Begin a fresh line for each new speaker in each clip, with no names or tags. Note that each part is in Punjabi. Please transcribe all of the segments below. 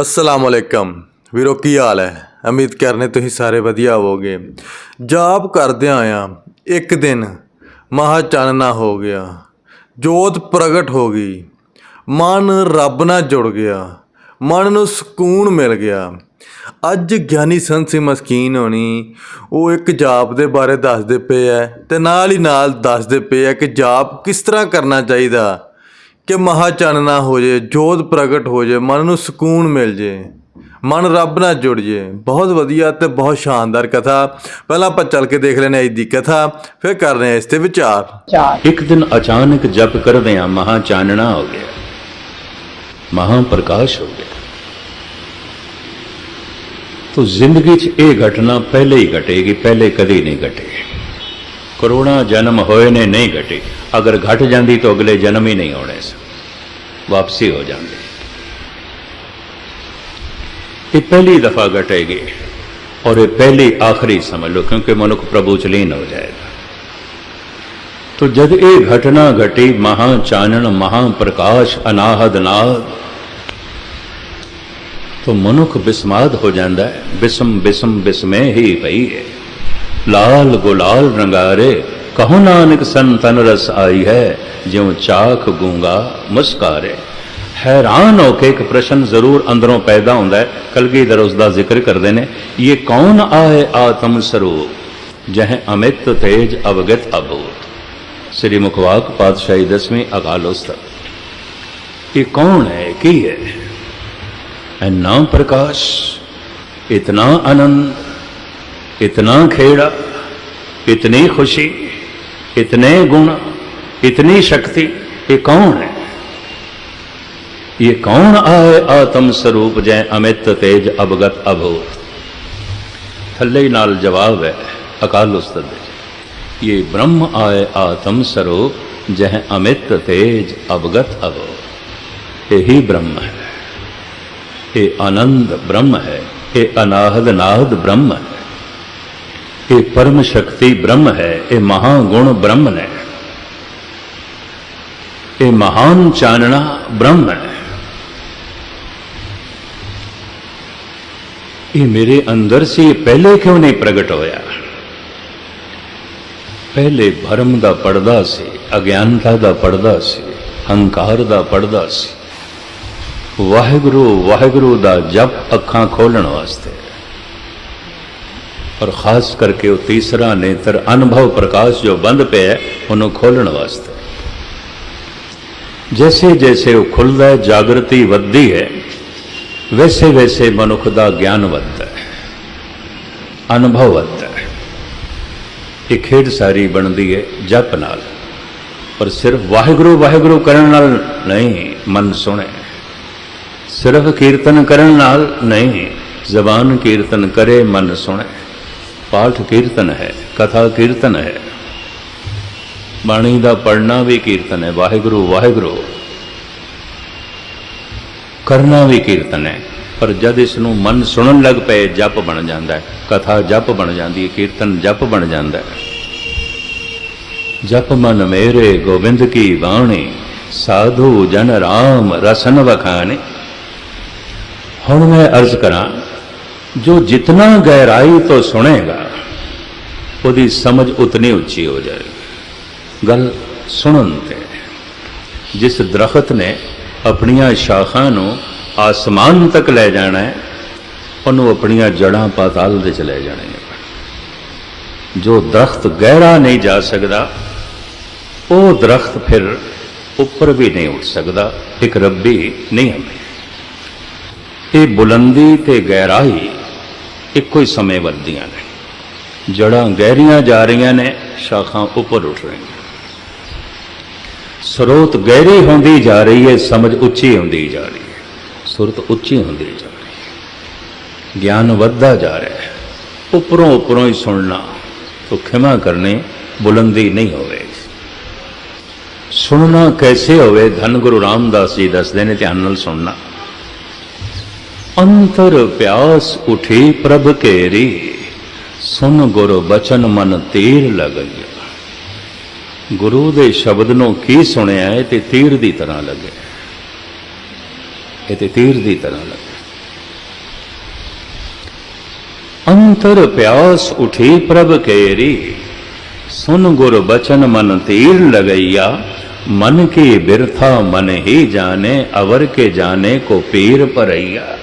ਅਸਲਾਮ ਅਲੈਕਮ। ਵੀਰੋ, ਕੀ ਹਾਲ ਹੈ? ਉਮੀਦ ਕਰਨੇ ਤੁਸੀਂ ਸਾਰੇ ਵਧੀਆ ਹੋਵੋਗੇ। ਜਾਪ ਕਰਦਿਆਂ ਆ ਇੱਕ ਦਿਨ ਮਹਾ ਚਾਨਣਾ ਹੋ ਗਿਆ। ਜੋਤ ਪ੍ਰਗਟ ਹੋ ਗਈ। ਮਨ ਰੱਬ ਨਾਲ ਜੁੜ ਗਿਆ। ਮਨ ਨੂੰ ਸਕੂਨ ਮਿਲ ਗਿਆ। ਅੱਜ ਗਿਆਨੀ ਸੰਤ ਸਿੰਘ ਮਸਕੀਨ ਹੋਣੀ। ਉਹ ਇੱਕ ਜਾਪ ਦੇ ਬਾਰੇ ਦੱਸਦੇ ਪਏ ਐ ਤੇ ਨਾਲ ਹੀ ਨਾਲ ਦੱਸਦੇ ਪਏ ਐ ਕਿ ਜਾਪ ਕਿਸ ਤਰ੍ਹਾਂ ਕਰਨਾ ਚਾਹੀਦਾ। ਕਿ ਮਹਾ ਚਾਨਣਾ ਹੋ ਜੇ ਜੋਤ ਪ੍ਰਗਟ ਹੋ ਜੇ ਮਨ ਨੂੰ ਸਕੂਨ ਮਿਲ ਜੇ ਮਨ ਰੱਬ ਨਾਲ ਜੁੜ ਜੇ। ਬਹੁਤ ਵਧੀਆ ਤੇ ਬਹੁਤ ਸ਼ਾਨਦਾਰ ਕਥਾ। ਪਹਿਲਾਂ ਆਪਾਂ ਚੱਲ ਕੇ ਦੇਖ ਲੈਣੇ ਅੱਜ ਦੀ ਕਥਾ ਫਿਰ ਕਰ ਰਹੇ ਹਾਂ ਇਸ ਤੇ ਵਿਚਾਰ।
ਚਾਰ।
ਇੱਕ ਦਿਨ ਅਚਾਨਕ ਜਪ ਕਰਦਿਆਂ ਮਹਾ ਚਾਨਣਾ ਹੋ ਗਿਆ। ਮਹਾ ਪ੍ਰਕਾਸ਼ ਹੋ ਗਿਆ। ਤੋ ਜ਼ਿੰਦਗੀ 'ਚ ਇਹ ਘਟਨਾ ਪਹਿਲੇ ਹੀ ਘਟੇਗੀ ਪਹਿਲੇ ਕਦੀ ਨਹੀਂ ਘਟੇ ਕਰੋਨਾ ਜਨਮ ਹੋਏ ਨੇ ਨਹੀਂ ਘਟੇ। ਅਗਰ ਘਟ ਜਾਂਦੀ ਤਾਂ ਅਗਲੇ ਜਨਮ ਹੀ ਨਹੀਂ ਹੋਣੇ ਸੀ ਵਾਪਸੀ ਹੋ ਜਾਂਦੀ ਇਹ ਪਹਿਲੀ ਦਫਾ ਘਟੇਗੀ ਔਰ ਇਹ ਪਹਿਲੀ ਆਖਰੀ ਸਮਝ ਲਓ ਕਿਉਂਕਿ ਮਨੁੱਖ ਪ੍ਰਭੂ ਚ ਲੀਨ ਹੋ ਜਾਏਗਾ ਤੋ ਜਦ ਇਹ ਘਟਨਾ ਘਟੀ ਮਹਾ ਚਾਨਣ ਮਹਾ ਪ੍ਰਕਾਸ਼ ਅਨਾਹਦ ਨਾਦ ਤੋ ਮਨੁੱਖ ਬਿਸਮਾਦ ਹੋ ਜਾਂਦਾ ਹੈ ਬਿਸਮ ਬਿਸਮ ਬਿਸਮੇ ਹੀ ਪਈ ਹੈ ਲਾਲ ਗੁਲਾਲ ਰੰਗਾਰੇ ਕਹੋ ਨਾਨਕ ਸੰਤਨ ਰਸ ਆਈ ਹੈ ਜਿਉ ਚਾਖ ਗੂੰਗਾ ਮੁਸਕਾਰੇ ਹੈਰਾਨ ਹੋ ਕੇ ਇੱਕ ਪ੍ਰਸ਼ਨ ਜ਼ਰੂਰ ਅੰਦਰੋਂ ਪੈਦਾ ਹੁੰਦਾ ਹੈ। ਕਲਗੀਧਰ ਉਸ ਦਾ ਜ਼ਿਕਰ ਕਰਦੇ ਨੇ, ਇਹ ਕੌਣ ਆਏ ਆਤਮ ਸਰੂਪ? ਜਹ ਅਮਿਤ ਤੇਜ ਅਵਗਤ ਅਬੂਤ ਸ੍ਰੀ ਮੁਖਵਾਕ ਪਾਤਸ਼ਾਹੀ ਦਸਵੀਂ ਅਕਾਲ ਉਸਤਤ ਇਹ ਕੌਣ ਹੈ? ਕੀ ਹੈ? ਇੰਨਾ ਪ੍ਰਕਾਸ਼, ਇਤਨਾ ਆਨੰਦ, ਇਤਨਾ ਖੇੜਾ, ਇਤਨੀ ਖੁਸ਼ੀ, ਇਤਨੇ ਗੁਣ, ਇਤਨੀ ਸ਼ਕਤੀ, ਇਹ ਕੌਣ ਹੈ? ਇਹ ਕੌਣ ਆਏ ਆਤਮ ਸਰੂਪ ਜੈ ਅਮਿਤ ਤੇਜ ਅਵਗਤ ਅਭੋ ਥੱਲੇ ਨਾਲ ਜਵਾਬ ਹੈ ਅਕਾਲ ਉਸਤਤ ਦੇ। ਇਹ ਬ੍ਰਹਮ ਆਏ ਆਤਮ ਸਰੂਪ ਜਹ ਅਮਿਤ ਤੇਜ ਅਵਗਤ ਅਭੂਤ। ਇਹੀ ਬ੍ਰਹਮ ਹੈ। ਇਹ ਆਨੰਦ ਬ੍ਰਹਮ ਹੈ। ਇਹ ਅਨਾਹਦ ਨਾਹਦ ਬ੍ਰਹਮ ਹੈ। ਇਹ ਪਰਮ ਸ਼ਕਤੀ ਬ੍ਰਹਮ ਹੈ। ਇਹ ਮਹਾ ਗੁਣ ਬ੍ਰਹਮ ਹੈ ਇਹ ਮਹਾਨ ਚਾਨਣਾ ਬ੍ਰਹਮ ਹੈ। ਇਹ ਮੇਰੇ ਅੰਦਰ ਸੀ ਇਹ ਪਹਿਲੇ ਕਿਉਂ ਨਹੀਂ ਪ੍ਰਗਟ ਹੋਇਆ? ਪਹਿਲੇ ਭਰਮ ਦਾ ਪਰਦਾ ਸੀ ਅਗਿਆਨਤਾ ਦਾ ਪਰਦਾ ਸੀ ਹੰਕਾਰ ਦਾ ਪਰਦਾ ਸੀ। ਵਾਹਿਗੁਰੂ ਵਾਹਿਗੁਰੂ ਦਾ ਜਪ ਅੱਖਾਂ ਖੋਲਣ ਵਾਸਤੇ। ਔਰ ਖਾਸ ਕਰਕੇ ਉਹ ਤੀਸਰਾ ਨੇਤਰ ਅਨੁਭਵ ਪ੍ਰਕਾਸ਼ ਜੋ ਬੰਦ ਪਿਆ ਹੈ, ਉਹਨੂੰ ਖੋਲਣ ਵਾਸਤੇ। ਜੈਸੇ ਜੈਸੇ ਉਹ ਖੁੱਲਦਾ ਹੈ ਜਾਗਰਤੀ ਵੱਧਦੀ ਹੈ ਵੈਸੇ ਵੈਸੇ ਮਨੁੱਖ ਦਾ ਗਿਆਨ ਵੱਧਦਾ ਹੈ ਅਨੁਭਵ ਵੱਧਦਾ ਹੈ ਇਹ ਖੇਡ ਸਾਰੀ ਬਣਦੀ ਹੈ ਜਪ ਨਾਲ ਪਰ ਸਿਰਫ ਵਾਹਿਗੁਰੂ ਵਾਹਿਗੁਰੂ ਕਰਨ ਨਾਲ ਨਹੀਂ ਮਨ ਸੁਣੇ ਸਿਰਫ ਕੀਰਤਨ ਕਰਨ ਨਾਲ ਨਹੀਂ ਜ਼ਬਾਨ ਕੀਰਤਨ ਕਰੇ ਮਨ ਸੁਣੇ ਪਾਠ ਕੀਰਤਨ ਹੈ ਕਥਾ ਕੀਰਤਨ ਹੈ ਬਾਣੀ ਦਾ ਪੜਨਾ ਵੀ ਕੀਰਤਨ ਹੈ ਵਾਹਿਗੁਰੂ ਵਾਹਿਗੁਰੂ ਕਰਨਾ ਵੀ ਕੀਰਤਨ ਹੈ। ਪਰ ਜਦ ਇਸ ਨੂੰ ਮਨ ਸੁਣਨ ਲੱਗ ਪਏ, ਜਪ ਬਣ ਜਾਂਦਾ ਹੈ। ਕਥਾ ਜਪ ਬਣ ਜਾਂਦੀ ਹੈ, ਕੀਰਤਨ ਜਪ ਬਣ ਜਾਂਦਾ ਹੈ। ਜਪ ਮਨ ਮੇਰੇ, ਗੋਬਿੰਦ ਕੀ ਬਾਣੀ? ਸਾਧੂ ਜਨ ਰਾਮ, ਰਸਨ ਵਖਾਣੇ। ਹੁਣ ਮੈਂ ਅਰਜ਼ ਕਰਾਂ, ਜੋ ਜਿਤਨਾ ਗਹਿਰਾਈ ਤੋਂ ਸੁਣੇਗਾ, ਉਹਦੀ ਸਮਝ ਉਤਨੀ ਉੱਚੀ ਹੋ ਜਾਏਗੀ। ਗੱਲ ਸੁਣਨ ਤੇ। ਜਿਸ ਦਰਖਤ ਨੇ ਆਪਣੀਆਂ ਸ਼ਾਖਾਂ ਨੂੰ ਆਸਮਾਨ ਤੱਕ ਲੈ ਜਾਣਾ ਹੈ, ਉਹਨੂੰ ਆਪਣੀਆਂ ਜੜਾਂ ਪਾਤਾਲ ਦੇ ਚ ਲੈ ਜਾਣੀਆਂ ਜੋ ਦਰਖਤ ਗਹਿਰਾ ਨਹੀਂ ਜਾ ਸਕਦਾ, ਉਹ ਦਰਖਤ ਫਿਰ ਉੱਪਰ ਵੀ ਨਹੀਂ ਉੱਠ ਸਕਦਾ, ਇੱਕ ਰੱਬੀ ਨਹੀਂ ਹੈ ਇਹ ਬੁਲੰਦੀ ਤੇ ਗਹਿਰਾਈ ਇੱਕੋ ਹੀ ਸਮੇਂ ਵੱਧਦੀਆਂ ਨੇ। ਜੜਾਂ ਗਹਿਰੀਆਂ ਜਾ ਰਹੀਆਂ ਨੇ, ਸ਼ਾਖਾਂ ਉੱਪਰ ਉੱਠ ਰਹੀਆਂ ਸਰੋਤ ਗਹਿਰੀ ਹੁੰਦੀ ਜਾ ਰਹੀ ਹੈ, ਸਮਝ ਉੱਚੀ ਹੁੰਦੀ ਜਾ ਰਹੀ ਹੈ। ਸੁਰਤ ਉੱਚੀ ਹੁੰਦੀ ਜਾ ਰਹੀ ਹੈ। ਗਿਆਨ ਵੱਧਦਾ ਜਾ ਰਿਹਾ ਹੈ। ਉੱਪਰੋਂ ਉੱਪਰੋਂ ਹੀ ਸੁਣਨਾ तो ਖਿਮਾ ਕਰਨੇ ਬੁਲੰਦੀ ਨਹੀਂ ਹੋਵੇ ਸੁਣਨਾ ਕੈਸੇ ਹੋਵੇ, ਧੰਨ ਗੁਰੂ ਰਾਮਦਾਸ ਜੀ ਦੱਸਦੇ ਨੇ ਧਿਆਨ ਨਾਲ ਸੁਣਨਾ। ਅੰਤਰ ਪਿਆਸ ਉਠੀ ਪ੍ਰਭ ਕੇਰੀ ਸੁਨ ਗੁਰ ਬਚਨ ਮਨ ਤੀਰ ਲਗਿਆ ਗੁਰੂ ਦੇ ਸ਼ਬਦ ਨੂੰ ਕੀ ਸੁਣਿਆ ਹੈ ਤੇ ਤੀਰ ਦੀ ਤਰ੍ਹਾਂ ਲੱਗੇ। ਇਹ ਤੇ ਤੀਰ ਦੀ ਤਰ੍ਹਾਂ ਲੱਗੇ। ਅੰਤਰ ਪਿਆਸ ਉਠੀ ਪ੍ਰਭ ਕੇਰੀ, ਸੁਨ ਗੁਰ ਬਚਨ ਮਨ ਤੀਰ ਲਗਈਆ, ਮਨ ਕੀ ਬਿਰਥਾ ਮਨ ਹੀ ਜਾਣੇ, ਅਵਰ ਕੇ ਜਾਣੇ ਕੋ ਪੀਰ ਭਰਈਆ।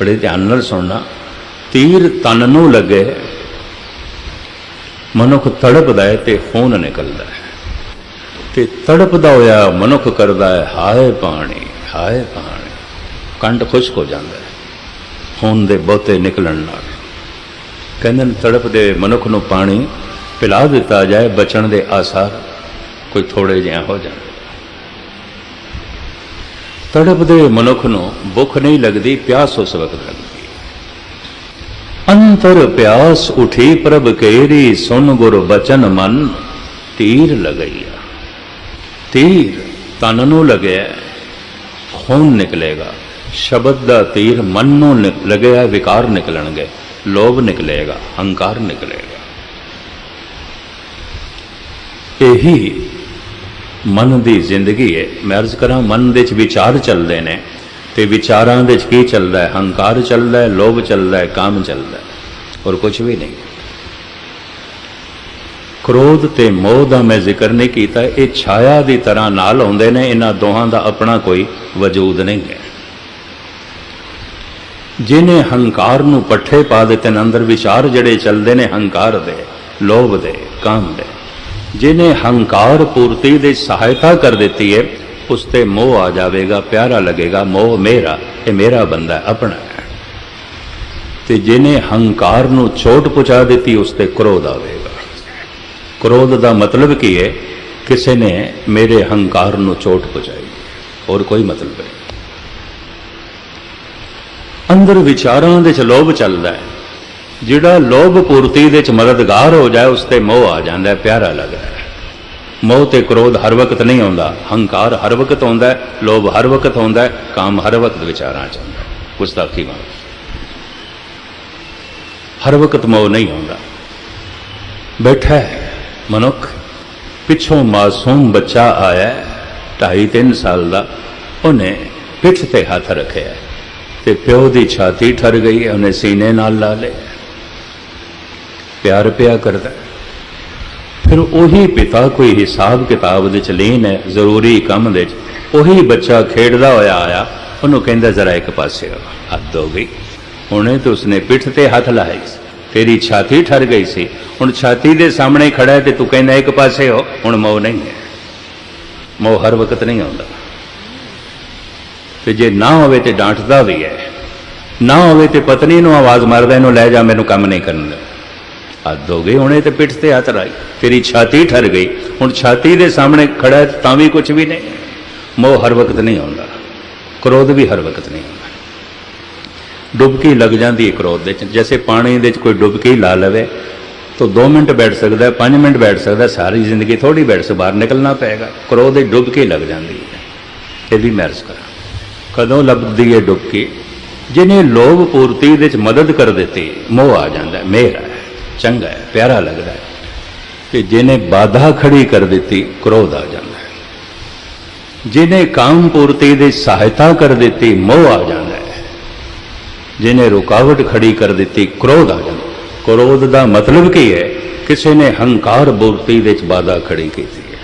ਬੜੇ ਧਿਆਨ ਨਾਲ ਸੁਣਨਾ, ਤੀਰ ਤਨ ਨੂੰ ਲੱਗੇ। ਮਨੁੱਖ ਤੜਪਦਾ ਹੈ ਤੇ ਖੂਨ ਨਿਕਲਦਾ ਹੈ। ਤੇ ਤੜਪਦਾ ਹੋਇਆ ਮਨੁੱਖ ਕਰਦਾ ਹੈ, ਹਾਏ ਪਾਣੀ ਹਾਏ ਪਾਣੀ ਕੰਡ ਖੁਸ਼ਕ ਹੋ ਜਾਂਦਾ ਹੈ, ਖੂਨ ਦੇ ਬਹੁਤੇ ਨਿਕਲਣ ਨਾਲ। ਕਹਿੰਦੇ ਨੇ, ਤੜਪਦੇ ਮਨੁੱਖ ਨੂੰ ਪਾਣੀ ਪਿਲਾ ਦਿੱਤਾ ਜਾਏ, ਬਚਣ ਦੇ ਆਸਾਰ ਕੋਈ ਥੋੜੇ ਜਿਹਾ ਹੋ ਜਾਣ। ਤੜਪਦੇ ਮਨੁੱਖ ਨੂੰ ਭੁੱਖ ਨਹੀਂ ਲੱਗਦੀ, ਪਿਆਸ ਉਸ ਵਕਤ ਲੱਗਦੀ ਅੰਤਰ ਪਿਆਸ ਉਠੀ ਪ੍ਰਭ ਕੇਰੀ, ਸੁਨ ਗੁਰ ਬਚਨ ਮਨ, ਤੀਰ ਲਗਈਆ। ਤੀਰ ਤਨ ਨੂੰ ਲੱਗਿਆ, ਖੂਨ ਨਿਕਲੇਗਾ। ਸ਼ਬਦ ਦਾ ਤੀਰ ਮਨ ਨੂੰ ਲੱਗਿਆ, ਵਿਕਾਰ ਨਿਕਲਣਗੇ, ਲੋਭ ਨਿਕਲੇਗਾ, ਹੰਕਾਰ ਨਿਕਲੇਗਾ। ਇਹੀ ਮਨ ਦੀ ਜ਼ਿੰਦਗੀ ਹੈ। ਮੈਂ ਅਰਜ਼ ਕਰਾਂ, ਮਨ ਦੇ ਵਿੱਚ ਵਿਚਾਰ ਚੱਲਦੇ ਨੇ ਤੇ ਵਿਚਾਰਾਂ ਦੇ ਵਿੱਚ ਕੀ ਚੱਲਦਾ ਹੈ? ਹੰਕਾਰ ਚੱਲਦਾ ਹੈ, ਲੋਭ ਚੱਲਦਾ ਹੈ, ਕਾਮ ਚੱਲਦਾ ਹੈ। ਔਰ ਕੁਝ ਵੀ ਨਹੀਂ। ਕ੍ਰੋਧ ਤੇ ਮੋਹ ਦਾ ਮੈਂ ਜ਼ਿਕਰ ਨਹੀਂ ਕੀਤਾ। ਇਹ ਛਾਇਆ ਦੀ ਤਰ੍ਹਾਂ ਨਾਲ ਆਉਂਦੇ ਨੇ, ਇਹਨਾਂ ਦੋਹਾਂ ਦਾ ਆਪਣਾ ਕੋਈ ਵਜੂਦ ਨਹੀਂ ਹੈ। ਜਿਨੇ ਹੰਕਾਰ ਨੂੰ ਪੱਠੇ ਪਾ ਦਿੱਤੇ ਨੇ, ਅੰਦਰ ਵਿਚਾਰ ਜਿਹੜੇ ਚੱਲਦੇ ਨੇ, ਹੰਕਾਰ ਦੇ, ਲੋਭ ਦੇ, ਕਾਮ ਦੇ। ਜਿਨੇ ਹੰਕਾਰ ਪੂਰਤੀ ਦੇ ਸਹਾਇਤਾ ਕਰ ਦਿੱਤੀ ਹੈ, ਉਸ ਤੇ ਮੋਹ ਆ ਜਾਵੇਗਾ, ਪਿਆਰਾ ਲੱਗੇਗਾ, ਮੋਹ ਮੇਰਾ, ਇਹ ਮੇਰਾ ਬੰਦਾ ਆਪਣਾ ਹੈ। ਤੇ ਜਿਨੇ ਹੰਕਾਰ ਨੂੰ ਛੋਟ ਪਹੁੰਚਾ ਦਿੱਤੀ, ਉਸ ਤੇ ਕ੍ਰੋਧ ਆਵੇਗਾ। ਕ੍ਰੋਧ ਦਾ ਮਤਲਬ ਕੀ ਹੈ ਕਿਸੇ ਨੇ ਮੇਰੇ ਹੰਕਾਰ ਨੂੰ ਚੋਟ ਪਹੁੰਚਾਈ ਹੋਰ ਕੋਈ ਮਤਲਬ ਨਹੀਂ ਅੰਦਰ ਵਿਚਾਰਾਂ ਦੇ ਚ ਲੋਭ ਚੱਲਦਾ ਹੈ ਜਿਹੜਾ ਲੋਭ ਪੂਰਤੀ ਦੇ ਚ ਮਦਦਗਾਰ ਹੋ ਜਾਏ ਉਸ ਤੇ ਮੋਹ ਆ ਜਾਂਦਾ ਹੈ ਪਿਆਰਾ ਲੱਗਦਾ ਹੈ ਮੋਹ ਤੇ ਕ੍ਰੋਧ ਹਰ ਵਕਤ ਨਹੀਂ ਆਉਂਦਾ ਹੰਕਾਰ ਹਰ ਵਕਤ ਆਉਂਦਾ ਹੈ ਲੋਭ ਹਰ ਵਕਤ ਆਉਂਦਾ ਹੈ ਕਾਮ ਹਰ ਵਕਤ ਵਿਚਾਰਾਂ ਚ ਆਉਂਦਾ ਹੈ ਗੁਸਤਾਖੀ ਵਾਂ ਹਰ ਵਕਤ ਮੋਹ ਨਹੀਂ ਆਉਂਦਾ ਬੈਠਾ ਹੈ ਮਨੁੱਖ ਪਿੱਛੋਂ ਮਾਸੂਮ ਬੱਚਾ ਆਇਆ ਹੈ, ਢਾਈ ਤਿੰਨ ਸਾਲ ਦਾ ਉਹਨੇ ਪਿੱਠ ਤੇ ਹੱਥ ਰੱਖਿਆ ਤੇ ਪਿਓ ਦੀ ਛਾਤੀ ਠਰ ਗਈ ਹੈ, ਉਹਨੇ ਸੀਨੇ ਨਾਲ ਲਾ ਲਿਆ ਪਿਆਰ ਪਿਆ ਕਰਦਾ ਫਿਰ ਉਹੀ ਪਿਤਾ ਕੋਈ ਹਿਸਾਬ ਕਿਤਾਬ ਦੇ ਚ ਲੀਨ ਹੈ ਜ਼ਰੂਰੀ ਕੰਮ ਦੇ ਚ ਉਹੀ ਬੱਚਾ ਖੇਡਦਾ ਹੋਇਆ ਆਇਆ ਉਹਨੂੰ ਕਹਿੰਦਾ ਜ਼ਰਾ ਇੱਕ ਪਾਸੇ ਹੱਥ ਹੋ ਗਈ। ਹੁਣੇ ਤੇ ਉਸਨੇ ਪਿੱਠ ਤੇ ਹੱਥ ਲਾਇਆ ਸੀ ਤੇਰੀ ਛਾਤੀ ਠਰ ਗਈ ਸੀ। ਹੁਣ ਛਾਤੀ ਦੇ ਸਾਹਮਣੇ ਖੜਾ ਹੈ ਤੇ ਤੂੰ ਕਹਿੰਦਾ ਇੱਕ ਪਾਸੇ ਹੋ, ਹੁਣ ਮੋਹ ਨਹੀਂ ਹੈ। ਮੋਹ ਹਰ ਵਕਤ ਨਹੀਂ ਆਉਂਦਾ। ਤੇ ਜੇ ਨਾ ਹੋਵੇ ਤੇ ਡਾਂਟਦਾ ਵੀ ਹੈ। ਨਾ ਹੋਵੇ ਤੇ ਪਤਨੀ ਨੂੰ ਆਵਾਜ਼ ਮਾਰਦਾ, ਇਹਨੂੰ ਲੈ ਜਾ, ਮੈਨੂੰ ਕੰਮ ਨਹੀਂ ਕਰਨ ਦੇ। ਹੱਦ ਹੋ ਗਈ, ਹੁਣੇ ਤੇ ਪਿੱਠ ਤੇ ਹੱਥ ਲਾਈ। ਤੇਰੀ ਛਾਤੀ ਠਰ ਗਈ। ਹੁਣ ਛਾਤੀ ਦੇ ਸਾਹਮਣੇ ਖੜਾ ਤਾਂ ਵੀ ਕੁਝ ਵੀ ਨਹੀਂ। ਮੋਹ ਹਰ ਵਕਤ ਨਹੀਂ ਆਉਂਦਾ। ਕ੍ਰੋਧ ਵੀ ਹਰ ਵਕਤ ਨਹੀਂ ਆਉਂਦਾ। ਡੁਬਕੀ ਲੱਗ ਜਾਂਦੀ ਹੈ ਕ੍ਰੋਧ ਦੇ ਚ ਜੈਸੇ ਪਾਣੀ ਦੇ ਚ ਕੋਈ ਡੁਬਕੀ ਲਾ ਲਵੇ ਤਾਂ 2 ਮਿੰਟ ਬੈਠ ਸਕਦਾ ਹੈ 5 ਮਿੰਟ ਬੈਠ ਸਕਦਾ ਸਾਰੀ ਜ਼ਿੰਦਗੀ ਥੋੜੀ ਬੈਠ ਸੇ ਬਾਹਰ ਨਿਕਲਣਾ ਪਏਗਾ। ਕ੍ਰੋਧ ਦੀ ਡੁਬਕੀ ਲੱਗ ਜਾਂਦੀ ਹੈ। ਇਹ ਵੀ ਮੈਂ ਕਰਾਂ। ਕਦੋਂ ਲੱਭਦੀ ਹੈ ਡੁਬਕੀ? ਜਿਹਨੇ ਲੋਭ ਪੂਰਤੀ ਦੇ ਚ ਮਦਦ ਕਰ ਦਿੱਤੀ ਮੋਹ ਆ ਜਾਂਦਾ ਹੈ, ਮੇਰਾ ਚੰਗਾ ਹੈ ਪਿਆਰਾ ਲੱਗਦਾ ਹੈ। ਤੇ ਜਿਹਨੇ ਬਾਧਾ ਖੜੀ ਕਰ ਦਿੱਤੀ ਕ੍ਰੋਧ ਆ ਜਾਂਦਾ ਜਿਹਨੇ ਕਾਮ ਪੂਰਤੀ ਦੀ ਸਹਾਇਤਾ ਕਰ ਦਿੱਤੀ ਮੋਹ ਆ ਜਾਂਦਾ ਜਿਹਨੇ ਰੁਕਾਵਟ ਖੜੀ ਕਰ ਦਿੱਤੀ, ਕ੍ਰੋਧ ਆ ਜਾਂਦਾ। ਕ੍ਰੋਧ ਦਾ ਮਤਲਬ ਕੀ ਹੈ? ਕਿਸੇ ਨੇ ਹੰਕਾਰ ਪੂਰਤੀ ਦੇ ਚ ਬਾਧਾ ਖੜੀ ਕੀਤੀ ਹੈ।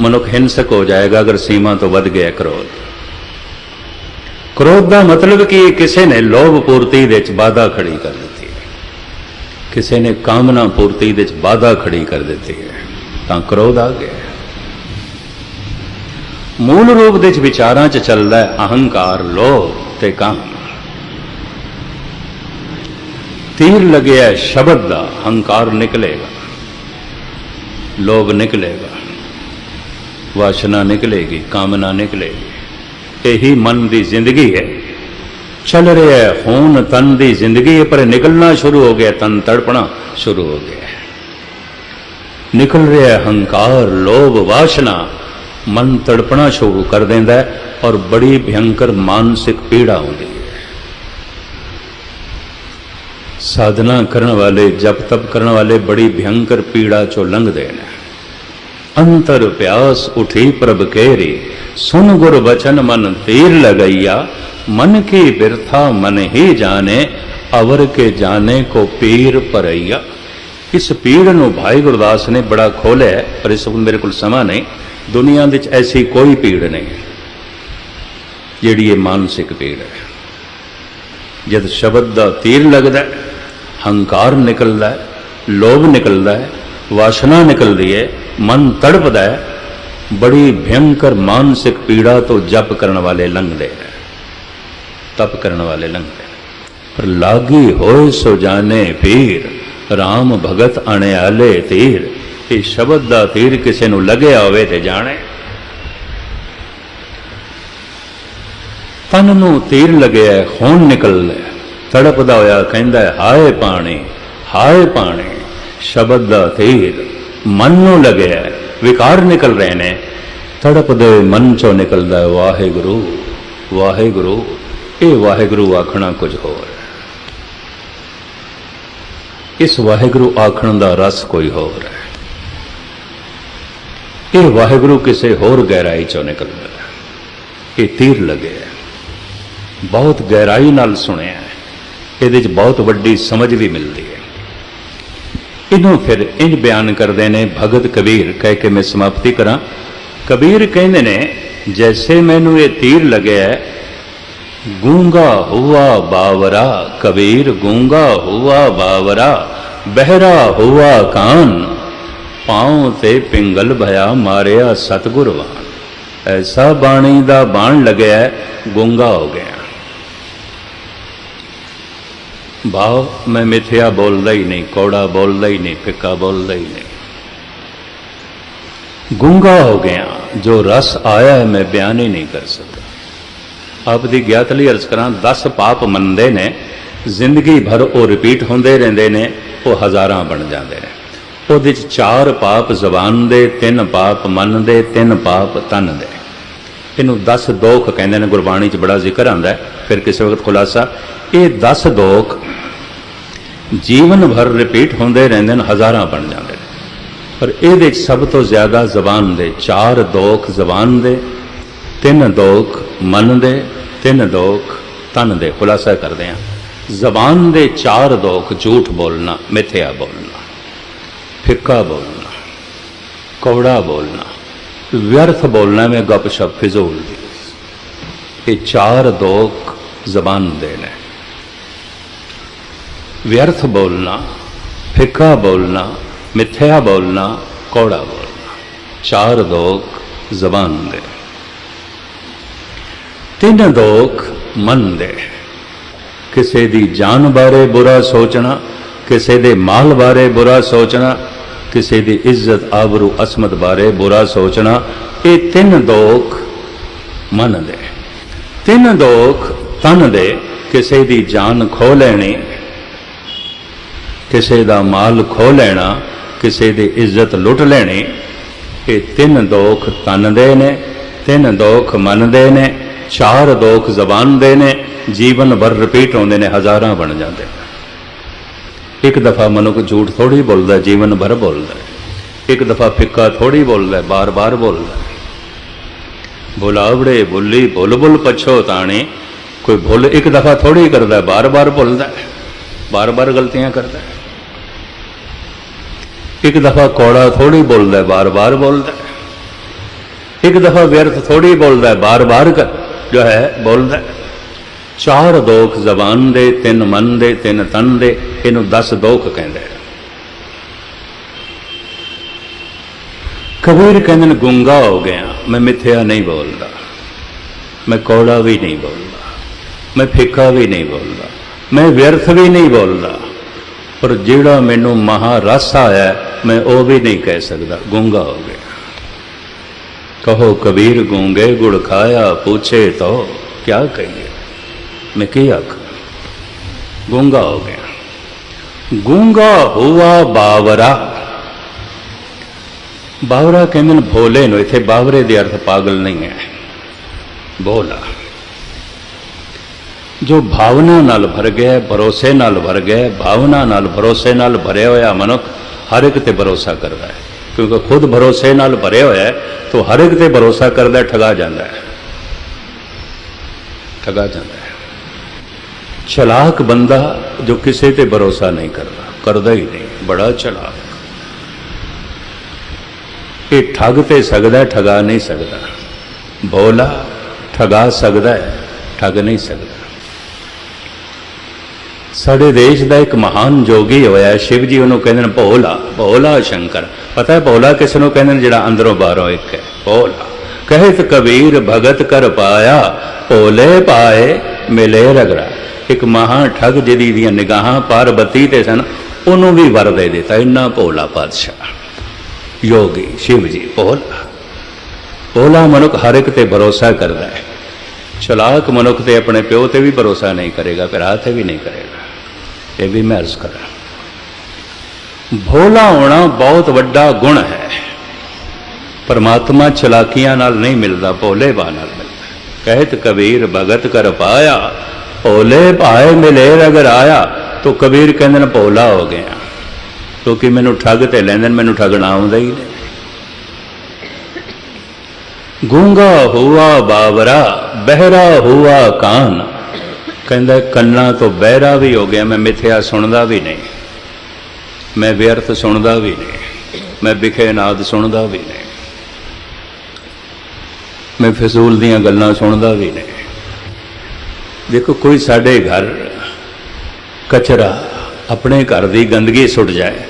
ਮਨੁੱਖ ਹਿੰਸਕ ਹੋ ਜਾਏਗਾ ਅਗਰ ਸੀਮਾ ਤੋਂ ਵੱਧ ਗਿਆ ਕ੍ਰੋਧ। ਕ੍ਰੋਧ ਦਾ ਮਤਲਬ ਕੀ ਹੈ? ਕਿਸੇ ਨੇ ਲੋਭ ਪੂਰਤੀ ਦੇ ਚ ਬਾਧਾ ਖੜੀ ਕਰ ਦਿੱਤੀ ਹੈ। ਕਿਸੇ ਨੇ ਕਾਮਨਾ ਪੂਰਤੀ ਦੇ ਚ ਬਾਧਾ ਖੜੀ ਕਰ ਦਿੱਤੀ ਹੈ। ਤਾਂ ਕ੍ਰੋਧ ਆ ਗਿਆ ਮੂਲ ਰੂਪ ਦੇ ਵਿੱਚ ਵਿਚਾਰਾਂ ਚ ਚੱਲਦਾ ਹੈ ਅਹੰਕਾਰ, ਲੋਭ। ਤੇ ਕਾਮ। ਤੀਰ ਲੱਗਿਆ ਸ਼ਬਦ ਦਾ, ਹੰਕਾਰ ਨਿਕਲੇਗਾ। ਲੋਭ ਨਿਕਲੇਗਾ। ਵਾਸ਼ਨਾ ਨਿਕਲੇਗੀ, ਕਾਮਨਾ ਨਿਕਲੇਗੀ। ਇਹੀ ਮਨ ਦੀ ਜ਼ਿੰਦਗੀ ਹੈ। ਚੱਲ ਰਿਹਾ ਹੈ ਹੁਣ ਤਨ ਦੀ ਜ਼ਿੰਦਗੀ ਪਰ ਨਿਕਲਣਾ ਸ਼ੁਰੂ ਹੋ ਗਿਆ, ਤਨ ਤੜਪਣਾ ਸ਼ੁਰੂ ਹੋ ਗਿਆ। ਨਿਕਲ ਰਿਹਾ ਹੰਕਾਰ, ਲੋਭ, ਵਾਸ਼ਨਾ। ਮਨ ਤੜਪਣਾ ਸ਼ੁਰੂ ਕਰ ਦਿੰਦਾ ਹੈ ਔਰ ਬੜੀ ਭਿਅੰਕਰ ਮਾਨਸਿਕ ਪੀੜਾ ਹੁੰਦੀ ਹੈ। ਸਾਧਨਾ ਕਰਨ ਵਾਲੇ, ਜਪ ਤਪ ਕਰਨ ਵਾਲੇ ਬੜੀ ਭਿਅੰਕਰ ਪੀੜਾ ਚੋਂ ਲੰਘਦੇ ਨੇ। ਅੰਤਰ ਪਿਆਸ ਉਠੀ ਪ੍ਰਭ ਕੇਰੀ, ਸੁਨ ਗੁਰ ਬਚਨ ਮਨ ਤੀਰ ਲਗਈਆ, ਮਨ ਕੀ ਬਿਰਥਾ ਮਨ ਹੀ ਜਾਣੇ, ਅਵਰ ਕੇ ਜਾਣੇ ਕੋ ਪੀਰ ਪਰਈਆ ਇਸ ਪੀੜ ਨੂੰ ਭਾਈ ਗੁਰਦਾਸ ਨੇ ਬੜਾ ਖੋਲਿਆ, ਪਰ ਇਸ ਵਕਤ ਮੇਰੇ ਕੋਲ ਸਮਾਂ ਨਹੀਂ। ਦੁਨੀਆ ਵਿੱਚ ਐਸੀ ਕੋਈ ਪੀੜ ਨਹੀਂ ਜਿਹੜੀ ਇਹ ਮਾਨਸਿਕ ਪੀੜ ਹੈ। ਜਦ ਸ਼ਬਦ ਦਾ ਤੀਰ ਲੱਗਦਾ ਹੈ, ਹੰਕਾਰ ਨਿਕਲਦਾ ਹੈ ਲੋਭ ਨਿਕਲਦਾ ਹੈ ਵਾਸ਼ਨਾ ਨਿਕਲਦੀ ਹੈ ਮਨ ਤੜਪਦਾ ਹੈ ਬੜੀ ਭਿਅੰਕਰ ਮਾਨਸਿਕ ਪੀੜਾ ਤੋਂ ਜਪ ਕਰਨ ਵਾਲੇ ਲੰਘਦੇ ਨੇ ਤਪ ਕਰਨ ਵਾਲੇ ਲੰਘਦੇ ਪਰ ਲਾਗੀ ਹੋਏ ਸੋ ਜਾਣੇ ਪੀਰ RAM ਭਗਤ ਅਣਿਆਲੇ ਤੀਰ ਇਹ ਸ਼ਬਦ ਦਾ ਤੀਰ ਕਿਸੇ ਨੂੰ ਲੱਗਿਆ ਹੋਵੇ ਤੇ ਜਾਣੇ। ਤਨ ਨੂੰ ਤੀਰ ਲੱਗਿਆ ਖੂਨ ਨਿਕਲਦਾ ਹੈ, ਤੜਪਦਾ ਹੋਇਆ ਕਹਿੰਦਾ ਹਾਏ ਪਾਣੀ ਹਾਏ ਪਾਣੀ ਸ਼ਬਦ ਦਾ ਤੀਰ ਮਨ ਨੂੰ ਲੱਗਿਆ ਵਿਕਾਰ ਨਿਕਲ ਰਹੇ ਨੇ। ਤੜਪਦੇ ਹੋਏ ਮਨ ਚੋਂ ਨਿਕਲਦਾ ਵਾਹਿਗੁਰੂ ਵਾਹਿਗੁਰੂ ਇਹ ਵਾਹਿਗੁਰੂ ਆਖਣਾ ਕੁਝ ਹੋਰ ਇਸ ਵਾਹਿਗੁਰੂ ਆਖਣ ਦਾ ਰਸ ਕੋਈ ਹੋਰ ਹੈ। ਇਹ ਵਾਹਿਗੁਰੂ ਕਿਸੇ ਹੋਰ ਗਹਿਰਾਈ ਚੋਂ ਨਿਕਲਦਾ ਇਹ ਤੀਰ ਲੱਗਿਆ ਬਹੁਤ ਗਹਿਰਾਈ ਨਾਲ ਸੁਣਿਆ ਇਹਦੇ 'ਚ ਬਹੁਤ ਵੱਡੀ ਸਮਝ ਵੀ ਮਿਲਦੀ ਹੈ। ਇਹਨੂੰ ਫਿਰ ਇੰਜ ਬਿਆਨ ਕਰਦੇ ਨੇ, ਭਗਤ ਕਬੀਰ, ਕਹਿ ਕੇ ਮੈਂ ਸਮਾਪਤੀ ਕਰਾਂ। ਕਬੀਰ ਕਹਿੰਦੇ ਨੇ, ਜੈਸੇ ਮੈਨੂੰ ਇਹ ਤੀਰ ਲੱਗਿਆ ਗੂੰਗਾ ਹੁਆ ਬਾਵਰਾ, ਕਬੀਰ ਗੂੰਗਾ ਹੁਆ ਬਾਵਰਾ, ਬਹਿਰਾ ਹੁਆ ਕਾਨ ਪਾਉ ਤੇ ਪਿੰਗਲ ਭਇਆ ਮਾਰਿਆ ਸਤਗੁਰਵਾਨ ਐਸਾ ਬਾਣੀ ਦਾ ਬਾਣ ਲੱਗਿਆ ਹੈ, ਗੂੰਗਾ ਹੋ ਗਿਆ। ਭਾਵ ਮੈਂ ਮਿੱਥਿਆ ਬੋਲਦਾ ਹੀ ਨਹੀਂ ਕੌੜਾ ਬੋਲਦਾ ਹੀ ਨਹੀਂ ਫਿੱਕਾ ਬੋਲਦਾ ਹੀ ਨਹੀਂ। ਗੂੰਗਾ ਹੋ ਗਿਆ ਜੋ ਰਸ ਆਇਆ ਹੈ ਮੈਂ ਬਿਆਨ ਹੀ ਨਹੀਂ ਕਰ ਸਕਦਾ। ਆਪ ਦੀ ਗਿਆਤ ਲਈ ਅਰਜ਼ ਕਰਾਂ 10 ਪਾਪ ਮੰਨਦੇ ਨੇ ਜ਼ਿੰਦਗੀ ਭਰ ਉਹ ਰਿਪੀਟ ਹੁੰਦੇ ਰਹਿੰਦੇ ਨੇ ਉਹ ਹਜ਼ਾਰਾਂ ਬਣ ਜਾਂਦੇ ਨੇ। ਉਹਦੇ ਚ ਚਾਰ ਪਾਪ ਜ਼ਬਾਨ ਦੇ, ਤਿੰਨ ਪਾਪ ਮਨ ਦੇ, ਤਿੰਨ ਪਾਪ ਤਨ ਦੇ। ਇਹਨੂੰ 10 ਦੋਖ ਕਹਿੰਦੇ ਨੇ, ਗੁਰਬਾਣੀ ਚ ਬੜਾ ਜ਼ਿਕਰ ਆਂਦਾ ਹੈ। ਫਿਰ ਕਿਸੇ ਵਕਤ ਖੁਲਾਸਾ, ਇਹ 10 ਦੋਖ ਜੀਵਨ ਭਰ ਰਿਪੀਟ ਹੁੰਦੇ ਰਹਿੰਦੇ ਨੇ, ਹਜ਼ਾਰਾਂ ਬਣ ਜਾਂਦੇ ਨੇ। ਪਰ ਇਹਦੇ ਚ ਸਭ ਤੋਂ ਜ਼ਿਆਦਾ ਜ਼ਬਾਨ ਦੇ, ਚਾਰ ਦੋਖ ਜ਼ਬਾਨ ਦੇ, ਤਿੰਨ ਦੋਖ ਮਨ ਦੇ, ਤਿੰਨ ਦੋਖ ਤਨ ਦੇ। ਖੁਲਾਸਾ ਕਰਦੇ ਹਾਂ। ਜ਼ਬਾਨ ਦੇ ਚਾਰ ਦੋਖ ਝੂਠ ਬੋਲਣਾ, ਮਿੱਥਿਆ ਬੋਲਣਾ। ਫਿੱਕਾ ਬੋਲਣਾ, ਕੌੜਾ ਬੋਲਣਾ, ਵਿਅਰਥ ਬੋਲਣਾ ਮੈਂ ਗੱਪ ਸ਼ਪ ਫਿਜ਼ੂਲ ਦੀ। ਇਹ ਚਾਰ ਦੋਖ ਜ਼ਬਾਨ ਦੇ ਨੇ। ਵਿਅਰਥ ਬੋਲਣਾ, ਫਿੱਕਾ ਬੋਲਣਾ, ਮਿੱਥਿਆ ਬੋਲਣਾ, ਕੌੜਾ ਬੋਲਣਾ, ਚਾਰ ਦੋਖ ਜ਼ਬਾਨ ਦੇ। ਤਿੰਨ ਦੋਖ ਮਨ ਦੇ। ਕਿਸੇ ਦੀ ਜਾਨ ਬਾਰੇ ਬੁਰਾ ਸੋਚਣਾ, ਕਿਸੇ ਦੇ ਮਾਲ ਬਾਰੇ ਬੁਰਾ ਸੋਚਣਾ ਕਿਸੇ ਦੀ ਇੱਜ਼ਤ ਆਬਰੂ ਅਸਮਤ ਬਾਰੇ ਬੁਰਾ ਸੋਚਣਾ, ਇਹ ਤਿੰਨ ਦੋਖ ਮਨ ਦੇ ਤਿੰਨ ਦੋਖ ਤਨ ਦੇ ਕਿਸੇ ਦੀ ਜਾਨ ਖੋ ਲੈਣੀ, ਕਿਸੇ ਦਾ ਮਾਲ ਖੋ ਲੈਣਾ, ਕਿਸੇ ਦੀ ਇੱਜ਼ਤ ਲੁੱਟ ਲੈਣੀ, ਇਹ ਤਿੰਨ ਦੋਖ ਤਨ ਦੇ ਨੇ, ਤਿੰਨ ਦੋਖ ਮਨ ਦੇ ਨੇ, ਚਾਰ ਦੋਖ ਜ਼ਬਾਨ ਦੇ ਨੇ, ਜੀਵਨ ਭਰ ਰਿਪੀਟ ਹੁੰਦੇ ਨੇ, ਹਜ਼ਾਰਾਂ ਬਣ ਜਾਂਦੇ ਨੇ। ਇੱਕ ਦਫਾ ਮਨੁੱਖ ਝੂਠ ਥੋੜੀ ਬੋਲਦਾ, ਜੀਵਨ ਭਰ ਬੋਲਦਾ ਇੱਕ ਦਫਾ ਫਿੱਕਾ ਥੋੜੀ ਬੋਲਦਾ, ਬਾਰ-ਬਾਰ ਬੋਲਦਾ ਬੁਲਾਵੜੇ ਬੁੱਲੀ ਬੁੱਲ ਬੁੱਲ ਪਛੋ ਤਾਣੇ, ਕੋਈ ਭੁੱਲ ਇੱਕ ਦਫਾ ਥੋੜੀ ਕਰਦਾ, ਬਾਰ-ਬਾਰ ਭੁੱਲਦਾ ਬਾਰ-ਬਾਰ ਗਲਤੀਆਂ ਕਰਦਾ ਇੱਕ ਦਫਾ ਕੋੜਾ ਥੋੜੀ ਬੋਲਦਾ, ਬਾਰ-ਬਾਰ ਬੋਲਦਾ ਇੱਕ ਦਫਾ ਵਿਅਰਥ ਥੋੜੀ ਬੋਲਦਾ, ਬਾਰ-ਬਾਰ ਜੋ ਹੈ, ਬੋਲਦਾ ਚਾਰ ਦੋਖ ਜ਼ਬਾਨ ਦੇ, ਤਿੰਨ ਮਨ ਦੇ, ਤਿੰਨ ਤਨ ਦੇ, ਇਹਨੂੰ 10 ਦੋਖ ਕਹਿੰਦੇ ਕਬੀਰ ਕਹਿੰਦੇ ਨੇ, ਗੁੰਗਾ ਹੋ ਗਿਆ, ਮੈਂ ਮਿੱਥਿਆ ਨਹੀਂ ਬੋਲਦਾ। ਮੈਂ ਕੌੜਾ ਵੀ ਨਹੀਂ ਬੋਲਦਾ। ਮੈਂ ਫਿੱਕਾ ਵੀ ਨਹੀਂ ਬੋਲਦਾ। ਮੈਂ ਵਿਅਰਥ ਵੀ ਨਹੀਂ ਬੋਲਦਾ। ਪਰ ਜਿਹੜਾ ਮੈਨੂੰ ਮਹਾ ਰਸ ਆਇਆ, ਮੈਂ ਉਹ ਵੀ ਨਹੀਂ ਕਹਿ ਸਕਦਾ। ਗੁੰਗਾ ਹੋ ਗਿਆ। ਕਹੋ ਕਬੀਰ ਗੂੰਗੇ, ਗੁੜ ਖਾਇਆ, ਪੁੱਛੇ ਤੋ, ਕਿਆ ਕਹੀਏ? ਮੈਂ ਕੀ ਆਖ ਗੂੰਗਾ ਹੋ ਗਿਆ। ਗੂੰਗਾ ਹੁਆ ਬਾਵਰਾ। ਬਾਵਰਾ ਕਹਿੰਦੇ ਨੇ, ਭੋਲੇ ਨੂੰ, ਇੱਥੇ ਬਾਵਰੇ ਦੇ ਅਰਥ ਪਾਗਲ ਨਹੀਂ ਹੈ। ਭੋਲਾ ਜੋ ਭਾਵਨਾ ਨਾਲ ਭਰ ਗਿਆ, ਭਰੋਸੇ ਨਾਲ ਭਰ ਗਿਆ, ਭਾਵਨਾ ਨਾਲ ਭਰੋਸੇ ਨਾਲ ਭਰਿਆ ਹੋਇਆ ਮਨੁੱਖ ਹਰ ਇੱਕ ਤੇ ਭਰੋਸਾ ਕਰਦਾ ਹੈ। ਕਿਉਂਕਿ ਖੁਦ ਭਰੋਸੇ ਨਾਲ ਭਰਿਆ ਹੋਇਆ ਹੈ, ਤਾਂ ਹਰ ਇੱਕ ਤੇ ਭਰੋਸਾ ਕਰਦਾ ਠਗਾ ਜਾਂਦਾ ਹੈ। ਠਗਾ ਜਾਂਦਾ ਹੈ। ਚਲਾਕ ਬੰਦਾ ਜੋ ਕਿਸੇ ਤੇ ਭਰੋਸਾ ਨਹੀਂ ਕਰਦਾ ਕਰਦਾ ਹੀ ਨਹੀਂ, ਬੜਾ ਚਲਾਕ। ਇਹ ਠੱਗ ਤੇ ਸਕਦਾ, ਠਗਾ ਨਹੀਂ ਸਕਦਾ। ਬੋਲਾ ਠਗਾ ਸਕਦਾ ਹੈ, ਠੱਗ ਨਹੀਂ ਸਕਦਾ। ਸਾਡੇ ਦੇਸ਼ ਦਾ ਇੱਕ ਮਹਾਨ ਜੋਗੀ ਹੋਇਆ, ਸ਼ਿਵ ਜੀ ਉਹਨੂੰ ਕਹਿੰਦੇ ਨੇ, ਭੋਲਾ ਭੋਲਾ ਸ਼ੰਕਰ। ਪਤਾ ਹੈ ਭੋਲਾ ਕਿਸ ਨੂੰ ਕਹਿੰਦੇ ਨੇ, ਜਿਹੜਾ ਅੰਦਰੋਂ ਬਾਹਰੋਂ ਇੱਕ ਹੈ? ਭੋਲਾ। ਕਹਿਤ ਕਬੀਰ ਭਗਤ ਕਰ ਪਾਇਆ, ਭੋਲੇ ਪਾਏ ਮਿਲੇ ਰਗੜਾ। ਇੱਕ ਮਹਾਨ ਠੱਗ ਜਿਹਦੀ ਦੀਆਂ ਨਿਗਾਹਾਂ ਪਾਰਬਤੀ ਤੇ ਸਨ, ਉਹਨੂੰ ਵੀ ਵਰ ਦੇ ਦਿੱਤਾ, ਇੰਨਾ ਭੋਲਾ ਪਾਤਸ਼ਾਹ। ਯੋਗੀ ਸ਼ਿਵ ਜੀ ਭੋਲਾ। ਭੋਲਾ ਮਨੁੱਖ ਹਰ ਇੱਕ ਤੇ ਭਰੋਸਾ ਕਰਦਾ ਹੈ। ਚਲਾਕ ਮਨੁੱਖ ਤੇ ਆਪਣੇ ਪਿਓ ਤੇ ਵੀ ਭਰੋਸਾ ਨਹੀਂ ਕਰੇਗਾ ਭਰਾ ਤੇ ਵੀ ਨਹੀਂ ਕਰੇਗਾ। ਇਹ ਵੀ ਮੈਂ ਅਰਜ਼ ਕਰਾਂ। ਭੋਲਾ ਹੋਣਾ ਬਹੁਤ ਵੱਡਾ ਗੁਣ ਹੈ। ਪਰਮਾਤਮਾ ਚਲਾਕੀਆਂ ਨਾਲ ਨਹੀਂ ਮਿਲਦਾ ਭੋਲੇ ਨਾਲ ਮਿਲਦਾ। ਕਹਿਤ ਕਬੀਰ ਭਗਤ ਕਰ ਪਾਇਆ। ਭੋਲੇ ਭਾਏ ਮਿਲੇ ਅਗਰ ਆਇਆ, ਤੋ ਕਬੀਰ ਕਹਿੰਦੇ ਨੇ ਭੋਲਾ ਹੋ ਗਿਆ। ਕਿਉਂਕਿ ਮੈਨੂੰ ਠੱਗ ਤੇ ਲੈਂਦੇ ਨੇ, ਮੈਨੂੰ ਠੱਗਣਾ ਆਉਂਦਾ ਹੀ ਨਹੀਂ। ਗੂੰਗਾ ਹੁਆ ਬਾਵਰਾ, ਬਹਿਰਾ ਹੁਆ ਕਾਨ। ਕਹਿੰਦਾ, ਕੰਨਾਂ ਤੋਂ ਬਹਿਰਾ ਵੀ ਹੋ ਗਿਆ, ਮੈਂ ਮਿੱਥਿਆ ਸੁਣਦਾ ਵੀ ਨਹੀਂ। ਮੈਂ ਵਿਅਰਥ ਸੁਣਦਾ ਵੀ ਨਹੀਂ। ਮੈਂ ਵਿਖੇ ਨਾਦ ਸੁਣਦਾ ਵੀ ਨਹੀਂ। ਮੈਂ ਫਜ਼ੂਲ ਦੀਆਂ ਗੱਲਾਂ ਸੁਣਦਾ ਵੀ ਨਹੀਂ। ਦੇਖੋ, ਕੋਈ ਸਾਡੇ ਘਰ ਕਚਰਾ ਆਪਣੇ ਘਰ ਦੀ ਗੰਦਗੀ ਸੁੱਟ ਜਾਏ,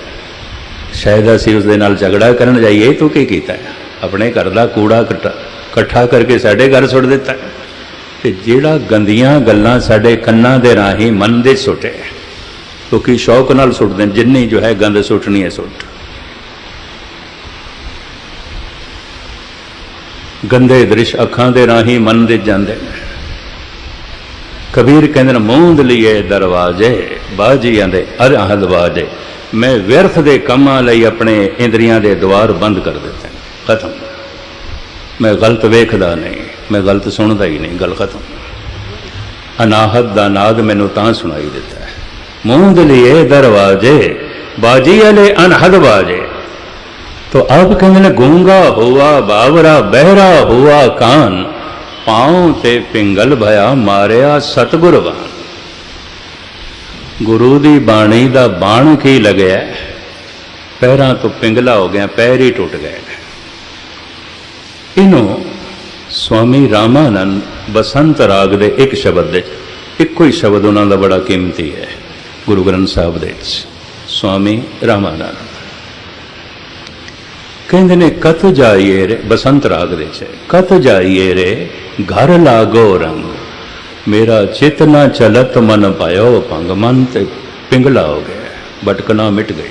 ਸ਼ਾਇਦ ਅਸੀਂ ਉਸ ਦੇ ਨਾਲ ਝਗੜਾ ਕਰਨ ਜਾਈਏ ਤੂੰ ਕੀ ਕੀਤਾ ਆਪਣੇ ਘਰ ਦਾ ਕੂੜਾ ਇਕੱਠਾ ਇਕੱਠਾ ਕਰਕੇ ਸਾਡੇ ਘਰ ਸੁੱਟ ਦਿੱਤਾ ਹੈ। ਤੇ ਜਿਹੜਾ ਗੰਦੀਆਂ ਗੱਲਾਂ ਸਾਡੇ ਕੰਨਾਂ ਦੇ ਰਾਹੀਂ ਮਨ ਦੇ ਸੁੱਟੇ ਕਿਉਂਕਿ ਸ਼ੌਕ ਨਾਲ ਸੁੱਟਦੇ ਜਿੰਨੀ ਜੋ ਹੈ ਗੰਦ ਸੁੱਟਣੀ ਹੈ, ਸੁੱਟ। ਗੰਦੇ ਦ੍ਰਿਸ਼ ਅੱਖਾਂ ਦੇ ਰਾਹੀਂ ਮਨ ਦੇ ਜਾਂਦੇ ਨੇ। ਕਬੀਰ ਕਹਿੰਦੇ ਨੇ ਮੂੰਦ ਲਈਏ ਦਰਵਾਜ਼ੇ ਬਾਜੀਆਂ ਦੇ ਅਰਹਦ ਬਾਜੇ ਮੈਂ ਵਿਅਰਥ ਦੇ ਕੰਮਾਂ ਲਈ ਆਪਣੇ ਇੰਦਰੀਆਂ ਦੇ ਦਵਾਰ ਬੰਦ ਕਰ ਦਿੱਤੇ ਨੇ। ਖਤਮ ਮੈਂ ਗਲਤ ਵੇਖਦਾ ਨਹੀਂ ਮੈਂ ਗਲਤ ਸੁਣਦਾ ਹੀ ਨਹੀਂ ਗੱਲ ਖਤਮ ਅਨਾਹਤ ਦਾ ਨਾਦ ਮੈਨੂੰ ਤਾਂ ਸੁਣਾਈ ਦਿੱਤਾ ਹੈ ਮੂੰਦ ਲਈਏ ਦਰਵਾਜ਼ੇ ਬਾਜੀ ਅਲੇ ਅਨਹਦ ਬਾਜੇ तो अब कहने ने गूंगा हुआ बावरा बहरा हुआ कान ਪਾਉ ਤੇ ਪਿੰਗਲ ਭਇਆ ਮਾਰਿਆ ਸਤਗੁਰ ਬਾਣ ਗੁਰੂ ਦੀ ਬਾਣੀ ਦਾ ਬਾਣ ਕੀ ਲਗਿਆ? ਪੈਰਾਂ ਤੋਂ ਪਿੰਗਲਾ ਹੋ ਗਿਆ, ਪੈਰ ਹੀ ਟੁੱਟ ਗਏ। ਇਹਨੂੰ ਸਵਾਮੀ ਰਾਮਾਨੰਦ ਬਸੰਤ ਰਾਗ ਦੇ ਇੱਕ ਸ਼ਬਦ ਦੇ, ਇੱਕੋ ਹੀ ਸ਼ਬਦ ਉਹਨਾਂ ਦਾ ਬੜਾ ਕੀਮਤੀ ਹੈ, ਗੁਰੂ ਗ੍ਰੰਥ ਸਾਹਿਬ ਦੇ ਵਿੱਚ। ਸਵਾਮੀ ਰਾਮਾਨੰਦ। ਕਹਿੰਦੇ ਨੇ, ਕਤ ਜਾਈਏ ਰੇ? ਬਸੰਤ ਰਾਗ ਦੇ ਵਿੱਚ। ਕਤ ਜਾਈਏ ਰੇ? ਘਰ ਲਾਗੋ ਰੰਗ। ਮੇਰਾ ਚਿਤ ਨਾ ਚਲਤ ਮਨ ਪਾਇਓ, ਭੰਗ ਮਨ ਤੇ ਪਿੰਗਲਾ ਹੋ ਗਿਆ, ਭਟਕਣਾ ਮਿਟ ਗਈ।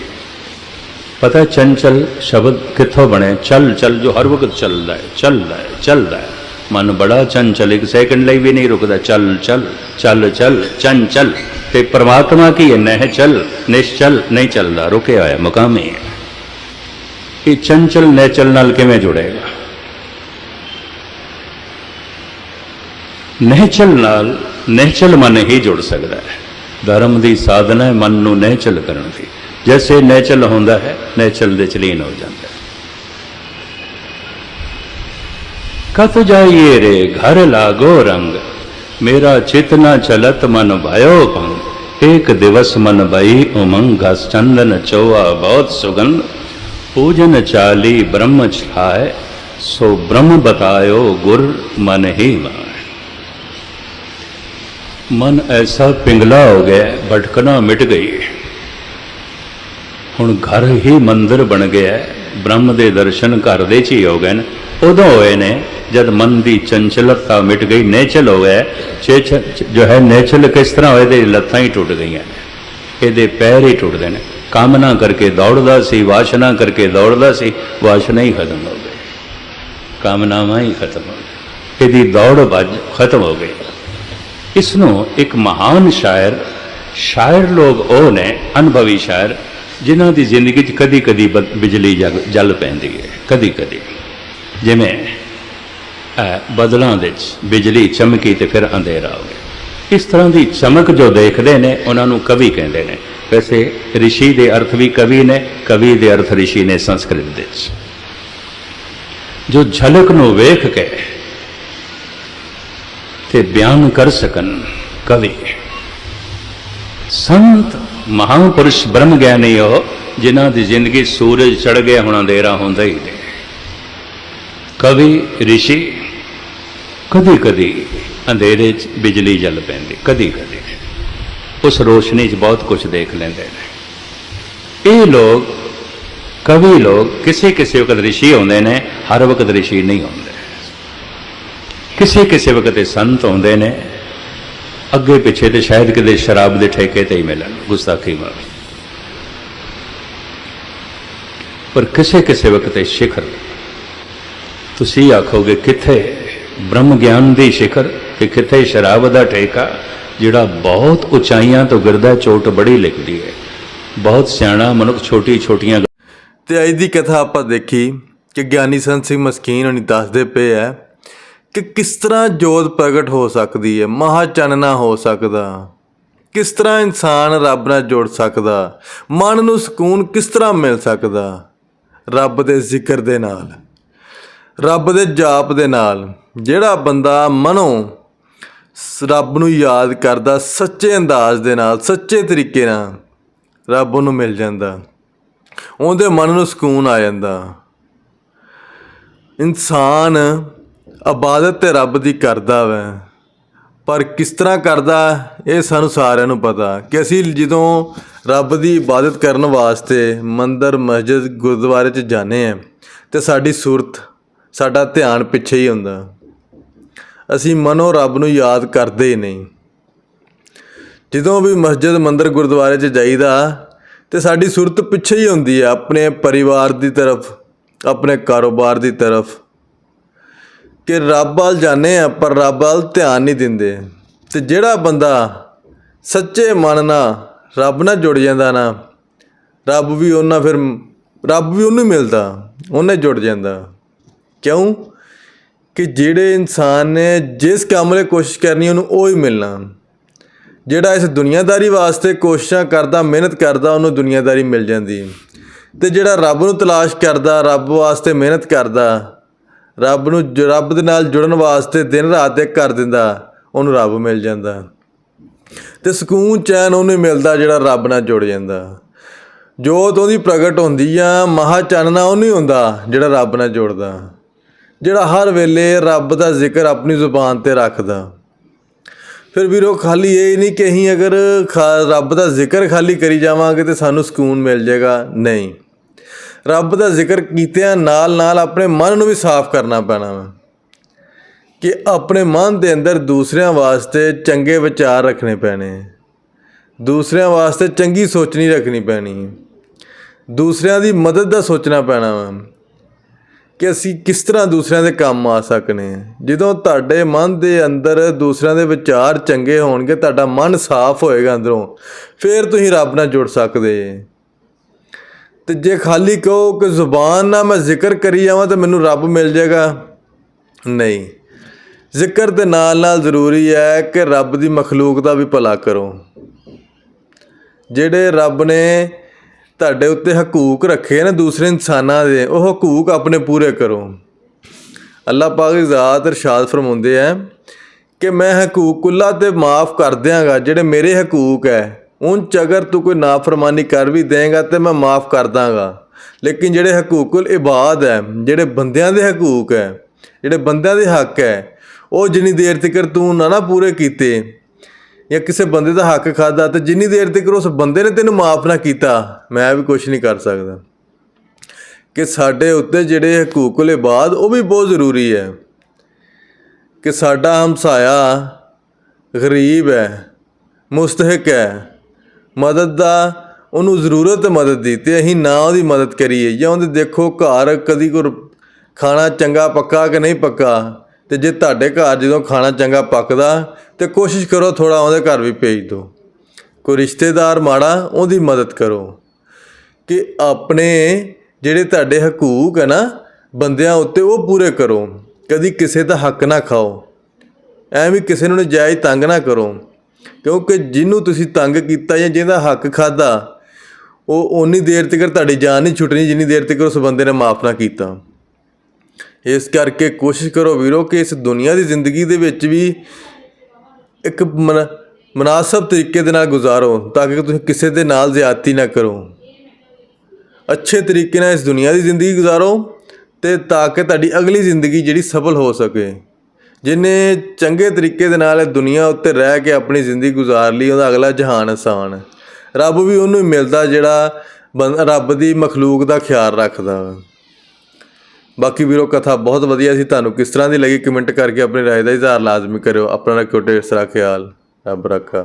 ਪਤਾ ਹੈ ਚੰਚਲ ਸ਼ਬਦ ਕਿੱਥੋਂ ਬਣੇ? ਚਲ ਚਲ, ਜੋ ਹਰ ਵਕਤ ਚੱਲਦਾ ਹੈ ਚੱਲਦਾ ਹੈ ਚੱਲਦਾ ਹੈ। ਮਨ ਬੜਾ ਚੰਚਲ, ਇੱਕ ਸੈਕਿੰਡ ਲਈ ਵੀ ਨਹੀਂ ਰੁਕਦਾ। ਚੱਲ ਚੱਲ ਚੱਲ ਚੱਲ, ਚੰਚਲ, ਤੇ ਪ੍ਰਮਾਤਮਾ ਕੀ ਹੈ? ਨਹਿ ਚਲ, ਨਿਸ਼ਚਲ, ਨਹੀਂ ਚੱਲਦਾ, ਰੁਕਿਆ ਹੋਇਆ ਮਕਾਮੀ ਹੈ ਇਹ ਚੰਚਲ ਨੇਚਲ ਨਾਲ ਕਿਵੇਂ ਜੁੜੇਗਾ? ਨਹਿਚਲ ਨਾਲ ਨਹਿਚਲ ਮਨ ਹੀ ਜੁੜ ਸਕਦਾ ਹੈ। ਧਰਮ ਦੀ ਸਾਧਨਾ ਹੈ ਮਨ ਨੂੰ ਨਹਿਚਲ ਕਰਨ ਦੀ। ਜੈਸੇ ਨਹਿਚਲ ਹੁੰਦਾ ਹੈ, ਨਹਿਚਲ ਦੇ ਚਲੀਨ ਹੋ ਜਾਂਦਾ ਹੈ। ਕਤ ਜਾਈਏ ਰੇ, ਘਰ ਲਾਗੋ ਰੰਗ। ਮੇਰਾ ਚਿਤ ਨਾ ਚਲਤ ਮਨ ਭਇਓ ਭੰਗ। ਇੱਕ ਦਿਵਸ ਮਨ ਭਈ ਉਮੰਗ ਚੰਦਨ ਚੋਆ ਬਹੁਤ ਸੁਗੰਧ। ਪੂਜਨ ਚਾਲੀ ਬ੍ਰਹਮ ਛਾਏ ਸੋ ਬ੍ਰਹਮ ਬਤਾਇਓ ਗੁਰ ਮਨ ਹੀ ਮਾਏ ਮਨ ਐਸਾ ਪਿੰਗਲਾ ਹੋ ਗਿਆ, ਭਟਕਣਾ ਮਿਟ ਗਈ। ਹੁਣ ਘਰ ਹੀ ਮੰਦਰ ਬਣ ਗਿਆ, ਬ੍ਰਹਮ ਦੇ ਦਰਸ਼ਨ ਘਰ ਦੇ ਚ ਹੀ ਹੋ ਗਏ ਨੇ। ਉਦੋਂ ਹੋਏ ਨੇ, ਜਦ ਮਨ ਦੀ ਚੰਚਲਤਾ ਮਿਟ ਗਈ, ਨੇਚਲ ਹੋ ਗਿਆ। ਚੇਚ ਜੋ ਹੈ ਨੇਚਲ ਕਿਸ ਤਰ੍ਹਾਂ ਹੋਏ ਤੇ ਲੱਤਾਂ ਹੀ ਟੁੱਟ ਗਈਆਂ। ਇਹਦੇ ਪੈਰ ਹੀ ਟੁੱਟਦੇ ਨੇ। ਕਾਮਨਾ ਕਰਕੇ ਦੌੜਦਾ ਸੀ, ਵਾਸ਼ਨਾ ਕਰਕੇ ਦੌੜਦਾ ਸੀ, ਵਾਸ਼ਨਾ ਹੀ ਖਤਮ ਹੋ ਗਈ। ਕਾਮਨਾਵਾਂ ਹੀ ਖਤਮ ਹੋ ਗਈ ਇਹਦੀ ਦੌੜ ਭੱਜ ਖਤਮ ਹੋ ਗਈ। ਇਸ ਨੂੰ ਇੱਕ ਮਹਾਨ ਸ਼ਾਇਰ ਸ਼ਾਇਰ ਲੋਕ ਉਹ ਨੇ, ਅਨੁਭਵੀ ਸ਼ਾਇਰ, ਜਿਨ੍ਹਾਂ ਦੀ ਜ਼ਿੰਦਗੀ 'ਚ ਕਦੀ ਕਦੀ ਬਿਜਲੀ ਜਗ, ਜਲ ਪੈਂਦੀ ਹੈ ਕਦੀ ਕਦੀ ਜਿਵੇਂ ਬਦਲਾਂ ਦੇ ਵਿੱਚ ਬਿਜਲੀ ਚਮਕੀ ਤੇ ਫਿਰ ਅੰਧੇਰਾ ਹੋ ਗਿਆ। ਇਸ ਤਰ੍ਹਾਂ ਦੀ ਚਮਕ ਜੋ ਦੇਖਦੇ ਨੇ, ਉਹਨਾਂ ਨੂੰ ਕਵੀ ਕਹਿੰਦੇ ਨੇ। ਵੈਸੇ ਰਿਸ਼ੀ ਦੇ ਅਰਥ ਵੀ ਕਵੀ ਨੇ, ਕਵੀ ਦੇ ਅਰਥ ਰਿਸ਼ੀ ਨੇ ਸੰਸਕ੍ਰਿਤ ਦੇ ਵਿੱਚ ਜੋ ਝਲਕ ਨੂੰ ਵੇਖ ਕੇ ਤੇ ਬਿਆਨ ਕਰ ਸਕਣ ਕਵੀ। ਸੰਤ ਮਹਾਪੁਰਸ਼ ਬ੍ਰਹਮ ਗਿਆਨੀ ਉਹ, ਜਿਨ੍ਹਾਂ ਦੀ ਜ਼ਿੰਦਗੀ ਸੂਰਜ ਚੜ ਗਿਆ ਹੁਣ ਅੰਧੇਰਾ ਹੁੰਦਾ ਹੀ ਨਹੀਂ। ਕਵੀ ਰਿਸ਼ੀ ਕਦੀ ਕਦੀ ਅੰਧੇਰੇ 'ਚ ਬਿਜਲੀ ਜਲ ਪੈਂਦੀ ਕਦੀ ਕਦੀ ਉਸ ਰੋਸ਼ਨੀ 'ਚ ਬਹੁਤ ਕੁਝ ਦੇਖ ਲੈਂਦੇ ਨੇ। ਇਹ ਲੋਕ, ਕਵੀ ਲੋਕ ਕਿਸੇ ਕਿਸੇ ਵਕਤ ਰਿਸ਼ੀ ਹੁੰਦੇ ਨੇ, ਹਰ ਵਕਤ ਰਿਸ਼ੀ ਨਹੀਂ ਹੁੰਦੇ। ਕਿਸੇ ਕਿਸੇ ਵਕਤ ਇਹ ਸੰਤ ਆਉਂਦੇ ਨੇ, ਅੱਗੇ ਪਿੱਛੇ ਤੇ ਸ਼ਾਇਦ ਕਿਤੇ ਸ਼ਰਾਬ ਦੇ ਠੇਕੇ ਤੇ ਹੀ ਮਿਲਣ, ਗੁਸਤਾਖੀ ਮਾਰ ਪਰ ਕਿਸੇ ਕਿਸੇ ਵਕਤ ਇਹ ਸਿਖਰ, ਤੁਸੀਂ ਆਖੋਗੇ ਕਿੱਥੇ ਬ੍ਰਹਮ ਗਿਆਨ ਦੀ ਸਿਖਰ ਤੇ ਕਿੱਥੇ ਸ਼ਰਾਬ ਦਾ ਠੇਕਾ, ਜਿਹੜਾ ਬਹੁਤ ਉਚਾਈਆਂ ਤੋਂ ਗਿਰਦਾ ਚੋਟ ਬੜੀ ਲਿਖਦੀ ਹੈ। ਬਹੁਤ ਸਿਆਣਾ ਮਨੁੱਖ ਛੋਟੀ ਛੋਟੀਆਂ
ਤੇ ਅੱਜ ਦੀ ਕਥਾ ਆਪਾਂ ਦੇਖੀ ਕਿ ਗਿਆਨੀ ਸੰਤ ਸਿੰਘ ਮਸਕੀਨ ਉਹਨੇ ਦੱਸਦੇ ਪਏ ਐ ਕਿ ਕਿਸ ਤਰ੍ਹਾਂ ਜੋਤ ਪ੍ਰਗਟ ਹੋ ਸਕਦੀ ਹੈ? ਮਹਾ ਚਾਨਣਾ ਹੋ ਸਕਦਾ। ਕਿਸ ਤਰ੍ਹਾਂ ਇਨਸਾਨ ਰੱਬ ਨਾਲ ਜੁੜ ਸਕਦਾ? ਮਨ ਨੂੰ ਸਕੂਨ ਕਿਸ ਤਰ੍ਹਾਂ ਮਿਲ ਸਕਦਾ? ਰੱਬ ਦੇ ਜ਼ਿਕਰ ਦੇ ਨਾਲ, ਰੱਬ ਦੇ ਜਾਪ ਦੇ ਨਾਲ। ਜਿਹੜਾ ਬੰਦਾ ਮਨੋਂ ਸ- ਰੱਬ ਨੂੰ ਯਾਦ ਕਰਦਾ, ਸੱਚੇ ਅੰਦਾਜ਼ ਦੇ ਨਾਲ, ਸੱਚੇ ਤਰੀਕੇ ਨਾਲ, ਰੱਬ ਨੂੰ ਮਿਲ ਜਾਂਦਾ। ਉਹਦੇ ਮਨ ਨੂੰ ਸਕੂਨ ਆ ਜਾਂਦਾ। ਇਨਸਾਨ ਇਬਾਦਤ ਤੇ ਰੱਬ ਦੀ ਕਰਦਾ ਵੈ। ਪਰ ਕਿਸ ਤਰ੍ਹਾਂ ਕਰਦਾ, ਇਹ ਸਾਨੂੰ ਸਾਰਿਆਂ ਨੂੰ ਪਤਾ ਕਿ ਅਸੀਂ ਜਦੋਂ ਰੱਬ ਦੀ ਇਬਾਦਤ ਕਰਨ ਵਾਸਤੇ ਮੰਦਰ, ਮਸਜਿਦ, ਗੁਰਦੁਆਰੇ 'ਚ ਜਾਂਦੇ ਆ ਤੇ ਸਾਡੀ ਸੂਰਤ, ਸਾਡਾ ਧਿਆਨ ਪਿੱਛੇ ਹੀ ਹੁੰਦਾ। ਅਸੀਂ ਮਨੋ ਰੱਬ ਨੂੰ ਯਾਦ ਕਰਦੇ ਹੀ ਨਹੀਂ। ਜਦੋਂ ਵੀ ਮਸਜਿਦ, ਮੰਦਰ, ਗੁਰਦੁਆਰੇ 'ਚ ਜਾਈਦਾ, ਤੇ ਸਾਡੀ ਸੁਰਤ ਪਿੱਛੇ ਹੀ ਹੁੰਦੀ ਹੈ, ਆਪਣੇ ਪਰਿਵਾਰ ਦੀ ਤਰਫ, ਆਪਣੇ ਕਾਰੋਬਾਰ ਦੀ ਤਰਫ। ਕਿ ਰੱਬ ਵੱਲ ਜਾਂਦੇ ਆ, ਪਰ ਰੱਬ ਵੱਲ ਧਿਆਨ ਨਹੀਂ ਦਿੰਦੇ। ਤੇ ਜਿਹੜਾ ਬੰਦਾ ਸੱਚੇ ਮਨ ਨਾਲ ਰੱਬ ਨਾਲ ਜੁੜ ਜਾਂਦਾ ਨਾ, ਰੱਬ ਵੀ ਉਹਨਾਂ ਫਿਰ ਰੱਬ ਵੀ ਉਹਨੂੰ ਮਿਲਦਾ, ਉਹਨੇ ਜੁੜ ਜਾਂਦਾ। ਕਿਉਂ? ਕਿ ਜਿਹੜੇ ਇਨਸਾਨ ਨੇ ਜਿਸ ਕੰਮ ਲਈ ਕੋਸ਼ਿਸ਼ ਕਰਨੀ, ਉਹਨੂੰ ਉਹ ਹੀ ਮਿਲਣਾ। ਜਿਹੜਾ ਇਸ ਦੁਨੀਆਦਾਰੀ ਵਾਸਤੇ ਕੋਸ਼ਿਸ਼ਾਂ ਕਰਦਾ, ਮਿਹਨਤ ਕਰਦਾ, ਉਹਨੂੰ ਦੁਨੀਆਦਾਰੀ ਮਿਲ ਜਾਂਦੀ। ਤੇ ਜਿਹੜਾ ਰੱਬ ਨੂੰ ਤਲਾਸ਼ ਕਰਦਾ, ਰੱਬ ਵਾਸਤੇ ਮਿਹਨਤ ਕਰਦਾ ਰੱਬ ਨੂੰ ਜ- ਰੱਬ ਦੇ ਨਾਲ ਜੁੜਨ ਵਾਸਤੇ ਦਿਨ ਰਾਤ ਇੱਕ ਕਰ ਦਿੰਦਾ, ਉਹਨੂੰ ਰੱਬ ਮਿਲ ਜਾਂਦਾ। ਤੇ ਸਕੂਨ, ਚੈਨ ਉਹਨੂੰ ਮਿਲਦਾ ਜਿਹੜਾ ਰੱਬ ਨਾਲ ਜੁੜ ਜਾਂਦਾ। ਜੋਤ ਉਹਦੀ ਪ੍ਰਗਟ ਹੁੰਦੀ ਆ, ਮਹਾ ਚਾਨਣਾ ਉਹਨੂੰ ਹੀ ਹੁੰਦਾ ਜਿਹੜਾ ਰੱਬ ਨਾਲ ਜੁੜਦਾ। ਜਿਹੜਾ ਹਰ ਵੇਲੇ ਰੱਬ ਦਾ ਜ਼ਿਕਰ ਆਪਣੀ ਜ਼ੁਬਾਨ ਤੇ ਰੱਖਦਾ। ਫਿਰ ਵੀਰੋ, ਖਾਲੀ ਇਹ ਨਹੀਂ ਕਿ ਅਸੀਂ ਅਗਰ ਖਾ- ਰੱਬ ਦਾ ਜ਼ਿਕਰ ਖਾਲੀ ਕਰੀ ਜਾਵਾਂਗੇ ਤੇ ਸਾਨੂੰ ਸਕੂਨ ਮਿਲ ਜਾਏਗਾ। ਨਹੀਂ। ਰੱਬ ਦਾ ਜ਼ਿਕਰ ਕੀਤਿਆਂ ਨਾਲ ਨਾਲ ਆਪਣੇ ਮਨ ਨੂੰ ਵੀ ਸਾਫ਼ ਕਰਨਾ ਪੈਣਾ ਵਾ। ਕਿ ਆਪਣੇ ਮਨ ਦੇ ਅੰਦਰ ਦੂਸਰਿਆਂ ਵਾਸਤੇ ਚੰਗੇ ਵਿਚਾਰ ਰੱਖਣੇ ਪੈਣੇ। ਦੂਸਰਿਆਂ ਵਾਸਤੇ ਚੰਗੀ ਸੋਚਣੀ ਰੱਖਣੀ ਪੈਣੀ। ਦੂਸਰਿਆਂ ਦੀ ਮਦਦ ਦਾ ਸੋਚਣਾ ਪੈਣਾ ਵਾ। ਕਿ ਅਸੀਂ ਕਿਸ ਤਰ੍ਹਾਂ ਦੂਸਰਿਆਂ ਦੇ ਕੰਮ ਆ ਸਕਨੇ ਜਦੋਂ ਤੁਹਾਡੇ ਮਨ ਦੇ ਅੰਦਰ ਦੂਸਰਿਆਂ ਦੇ ਵਿਚਾਰ ਚੰਗੇ ਹੋਣਗੇ, ਤੁਹਾਡਾ ਮਨ ਸਾਫ਼ ਹੋਏਗਾ ਅੰਦਰੋਂ। ਫਿਰ ਤੁਸੀਂ ਰੱਬ ਨਾਲ ਜੁੜ ਸਕਦੇ। ਤੇ ਜੇ ਖਾਲੀ ਕਹੋ ਕਿ ਜ਼ੁਬਾਨ ਨਾਲ ਮੈਂ ਜ਼ਿਕਰ ਕਰੀ ਜਾਵਾਂ ਤਾਂ ਮੈਨੂੰ ਰੱਬ ਮਿਲ ਜਾਏਗਾ? ਨਹੀਂ। ਜ਼ਿਕਰ ਦੇ ਨਾਲ ਨਾਲ ਜ਼ਰੂਰੀ ਹੈ ਕਿ ਰੱਬ ਦੀ ਮਖਲੂਕ ਦਾ ਵੀ ਭਲਾ ਕਰੋ। ਜਿਹੜੇ ਰੱਬ ਨੇ ਤੁਹਾਡੇ ਉੱਤੇ ਹਕੂਕ ਰੱਖੇ ਨੇ ਦੂਸਰੇ ਇਨਸਾਨਾਂ ਦੇ, ਉਹ ਹਕੂਕ ਆਪਣੇ ਪੂਰੇ ਕਰੋ। ਅੱਲਾਹ ਪਾਕ ਦੀ ਜ਼ਾਤ ਇਰਸ਼ਾਦ ਫਰਮਾਉਂਦੇ ਆ ਕਿ ਮੈਂ ਹਕੂਕ ਕੁੱਲਾ ਤੇ ਮਾਫ ਕਰ ਦਿਆਂਗਾ ਜਿਹੜੇ ਮੇਰੇ ਹਕੂਕ ਹੈ। ਉਨ ਅਗਰ ਤੂੰ ਕੋਈ ਨਾਫਰਮਾਨੀ ਕਰ ਵੀ ਦੇਂਗਾ ਤੇ ਮੈਂ ਮਾਫ ਕਰ ਦਾਂਗਾ। ਲੇਕਿਨ ਜਿਹੜੇ ਹਕੂਕੁਲ ਇਬਾਦ ਹੈ, ਜਿਹੜੇ ਬੰਦਿਆਂ ਦੇ ਹਕੂਕ ਹੈ, ਜਿਹੜੇ ਬੰਦਿਆਂ ਦੇ ਹੱਕ ਹੈ, ਉਹ ਜਿੰਨੀ ਦੇਰ ਤੱਕ ਤੂੰ ਨਾ ਨਾ ਪੂਰੇ ਕੀਤੇ ਜਾਂ ਕਿਸੇ ਬੰਦੇ ਦਾ ਹੱਕ ਖਾਦਾ ਤੇ ਜਿੰਨੀ ਦੇਰ ਤੱਕ ਉਸ ਬੰਦੇ ਨੇ ਤੈਨੂੰ ਮਾਫ ਨਾ ਕੀਤਾ, ਮੈਂ ਵੀ ਕੁਝ ਨਹੀਂ ਕਰ ਸਕਦਾ। ਕਿ ਸਾਡੇ ਉੱਤੇ ਜਿਹੜੇ ਹਕੂਕੁਲ ਇਬਾਦ, ਉਹ ਵੀ ਬਹੁਤ ਜ਼ਰੂਰੀ ਹੈ। ਕਿ ਸਾਡਾ ਹਮਸਾਇਆ ਗਰੀਬ ਹੈ, ਮੁਸਤਹਿਕ ਹੈ ਮਦਦ ਦਾ, ਉਹਨੂੰ ਜ਼ਰੂਰਤ ਮਦਦ ਦੀ ਤੇ ਅਸੀਂ ਨਾ ਉਹਦੀ ਮਦਦ ਕਰੀਏ। ਜਾਂ ਉਹਦੇ ਦੇਖੋ ਘਰ ਕਦੀ ਕੋ ਖਾਣਾ ਚੰਗਾ ਪੱਕਾ ਕਿ ਨਹੀਂ ਪੱਕਾ, ਤੇ ਜੇ ਤੁਹਾਡੇ ਘਰ ਜਦੋਂ ਖਾਣਾ ਚੰਗਾ ਪੱਕਦਾ, ਤੇ ਕੋਸ਼ਿਸ਼ ਕਰੋ ਥੋੜਾ ਉਹਦੇ ਘਰ ਵੀ ਭੇਜ ਦਿਓ। ਕੋਈ ਰਿਸ਼ਤੇਦਾਰ ਮਾੜਾ, ਉਹਦੀ ਮਦਦ ਕਰੋ। ਕਿ ਆਪਣੇ ਜਿਹੜੇ ਤੁਹਾਡੇ ਹਕੂਕ ਹੈ ਨਾ, ਬੰਦਿਆਂ ਉੱਤੇ ਉਹ ਪੂਰੇ ਕਰੋ। ਕਦੀ ਕਿਸੇ ਦਾ ਹੱਕ ਨਾ ਖਾਓ। ਐਵੇਂ ਕਿਸੇ ਨੂੰ ਨਜਾਇਜ਼ ਤੰਗ ਨਾ ਕਰੋ। ਕਿਉਂਕਿ ਜਿਹਨੂੰ ਤੁਸੀਂ ਤੰਗ ਕੀਤਾ ਜਾਂ ਜਿਹਦਾ ਹੱਕ ਖਾਦਾ ਉਹ ਓਨੀ ਦੇਰ ਤੱਕ ਤੁਹਾਡੀ ਜਾਨ ਨਹੀਂ ਛੁੱਟਣੀ, ਜਿੰਨੀ ਦੇਰ ਤੱਕ ਉਸ ਬੰਦੇ ਨੇ ਮਾਫ ਨਾ ਕੀਤਾ। ਇਸ ਕਰਕੇ ਕੋਸ਼ਿਸ਼ ਕਰੋ ਵੀਰੋ ਕਿ ਇਸ ਦੁਨੀਆ ਦੀ ਜ਼ਿੰਦਗੀ ਦੇ ਵਿੱਚ ਵੀ ਇੱਕ ਮناسب ਤਰੀਕੇ ਦੇ ਨਾਲ ਗੁਜ਼ਾਰੋ, ਤਾਂ ਕਿ ਤੁਸੀਂ ਕਿਸੇ ਦੇ ਨਾਲ ਜ਼ਿਆਦਤੀ ਨਾ ਕਰੋ। ਅੱਛੇ ਤਰੀਕੇ ਨਾਲ ਇਸ ਦੁਨੀਆ ਦੀ ਜ਼ਿੰਦਗੀ ਗੁਜ਼ਾਰੋ ਤੇ ਤਾਂ ਕਿ ਤੁਹਾਡੀ ਅਗਲੀ ਜ਼ਿੰਦਗੀ ਜਿਹੜੀ ਸਫਲ ਹੋ ਸਕੇ। ਜਿਨੇ ਚੰਗੇ ਤਰੀਕੇ ਦੇ ਨਾਲ ਇਹ ਦੁਨੀਆ ਉੱਤੇ ਰਹਿ ਕੇ ਆਪਣੀ ਜ਼ਿੰਦਗੀ ਗੁਜ਼ਾਰ ਲਈ, ਉਹਦਾ ਅਗਲਾ ਜਹਾਨ ਆਸਾਨ ਹੈ। ਰੱਬ ਵੀ ਉਹਨੂੰ ਹੀ ਮਿਲਦਾ ਜਿਹੜਾ ਬੰ- ਰੱਬ ਦੀ ਮਖਲੂਕ ਦਾ ਖਿਆਲ ਰੱਖਦਾ ਵਾ। ਬਾਕੀ ਵੀਰੋ, ਕਥਾ ਬਹੁਤ ਵਧੀਆ ਸੀ। ਤੁਹਾਨੂੰ ਕਿਸ ਤਰ੍ਹਾਂ ਦੀ ਲੱਗੀ? ਕਮੈਂਟ ਕਰਕੇ ਆਪਣੀ ਰਾਏ ਦਾ ਇਜ਼ਹਾਰ ਲਾਜ਼ਮੀ ਕਰਿਓ। ਆਪਣਾ ਰੱਖਿਓ ਢੇਰ ਸਾਰਾ ਖਿਆਲ। ਰੱਬ ਰੱਖਾ।